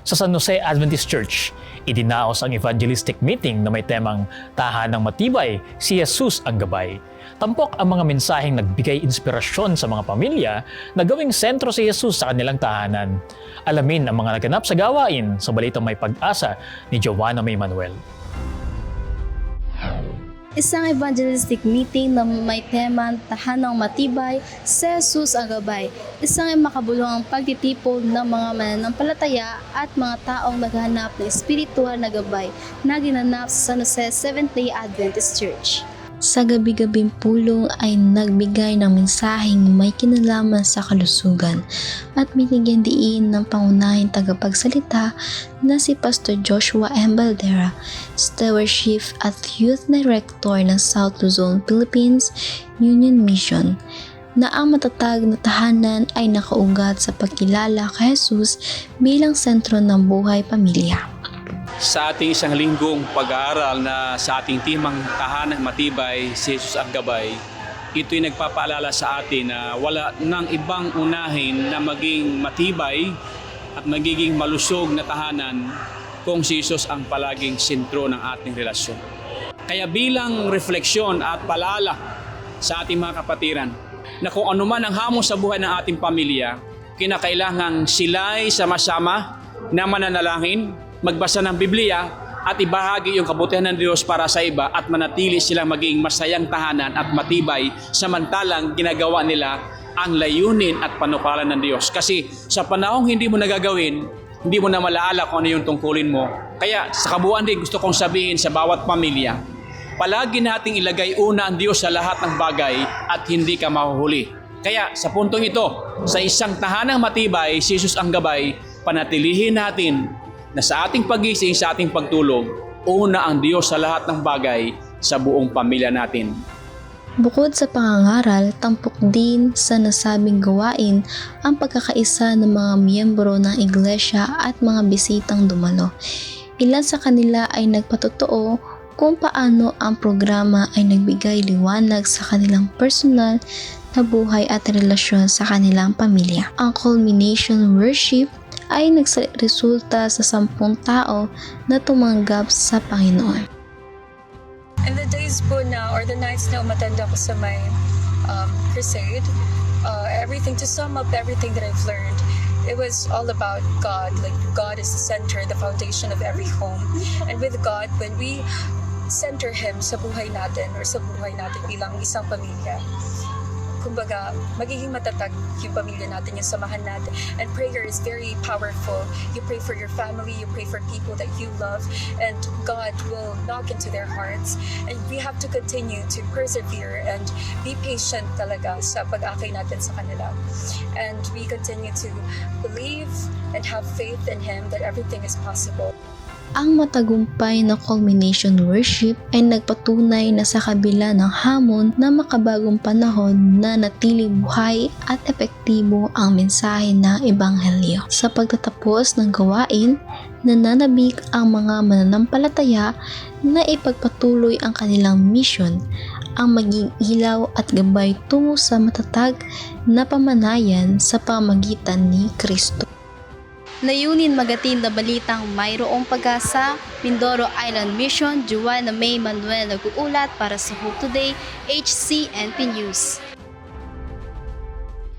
Sa San Jose Adventist Church, idinaos ang evangelistic meeting na may temang Tahanang Matibay, si Jesus ang Gabay. Tampok ang mga mensaheng nagbigay inspirasyon sa mga pamilya na gawing sentro si Jesus sa kanilang tahanan. Alamin ang mga naganap sa gawain sa balitang may pag-asa ni Joanna May Manuel. Isang evangelistic meeting na may tema Tahanang Matibay, sa Jesus ang Gabay. Isang makabuluhang pagtitipon ng mga mananampalataya at mga taong naghahanap ng espiritual na gabay na ginanap sa San Jose Seventh-day Adventist Church. Sa gabi-gabing pulong ay nagbigay ng mensaheng may kinalaman sa kalusugan at binigyan diin ng pangunahing tagapagsalita na si Pastor Joshua M. Baldera, Stewardship at Youth Director ng South Luzon, Philippines Union Mission na ang matatag na tahanan ay nakaugat sa pagkilala kay Jesus bilang sentro ng buhay pamilya. Sa ating isang linggong pag-aaral na sa ating timang tahanang matibay, si Jesus ang gabay, ito'y nagpapaalala sa atin na wala nang ibang unahin na maging matibay at magiging malusog na tahanan kung si Jesus ang palaging sentro ng ating relasyon. Kaya bilang refleksyon at palaala sa ating mga kapatiran, na kung ano man ang hamon sa buhay ng ating pamilya, kinakailangang sila'y sama-sama na mananalangin, magbasa ng Biblia at ibahagi yung kabutihan ng Diyos para sa iba at manatili silang maging masayang tahanan at matibay samantalang ginagawa nila ang layunin at panukalan ng Diyos. Kasi sa panahong hindi mo nagagawin, hindi mo na malaala kung ano yung tungkulin mo. Kaya sa kabuuan din gusto kong sabihin sa bawat pamilya, palagi nating ilagay una ang Diyos sa lahat ng bagay at hindi ka mahuhuli. Kaya sa puntong ito, sa isang tahanang matibay, si Jesus ang gabay, panatilihin natin na sa ating pagising, sa ating pagtulog, una ang Diyos sa lahat ng bagay sa buong pamilya natin. Bukod sa pangangaral, tampok din sa nasabing gawain ang pagkakaisa ng mga miyembro ng iglesia at mga bisitang dumalo. Ilan sa kanila ay nagpatotoo kung paano ang programa ay nagbigay liwanag sa kanilang personal na buhay at relasyon sa kanilang pamilya. Ang culmination worship ay nagresulta sa sampung tao na tumanggap sa Panginoon. And the days po na, or the nights na umatenda ko sa my um, crusade, uh, everything, to sum up everything that I've learned, it was all about God. Like, God is the center, the foundation of every home. And with God, when we center Him sa buhay natin, or sa buhay natin bilang isang pamilya, kumbaga, magiging matatag yung pamilya natin, yung samahan natin. And prayer is very powerful. You pray for your family, you pray for people that you love, and God will knock into their hearts. And we have to continue to persevere and be patient talaga sa pag-akay natin sa kanila. And we continue to believe and have faith in Him that everything is possible. Ang matagumpay na culmination worship ay nagpatunay na sa kabila ng hamon na makabagong panahon na natili buhay at epektibo ang mensahe ng Ebanghelyo. Sa pagtatapos ng gawain, nananabik ang mga mananampalataya na ipagpatuloy ang kanilang mission ang maging ilaw at gabay tungo sa matatag na pamanayan sa pamagitan ni Kristo. Layunin magatin na balitang mayroong pag-asa, Mindoro Island Mission, Joanna May Manuel nag-uulat para sa Hope Today, HCNP News.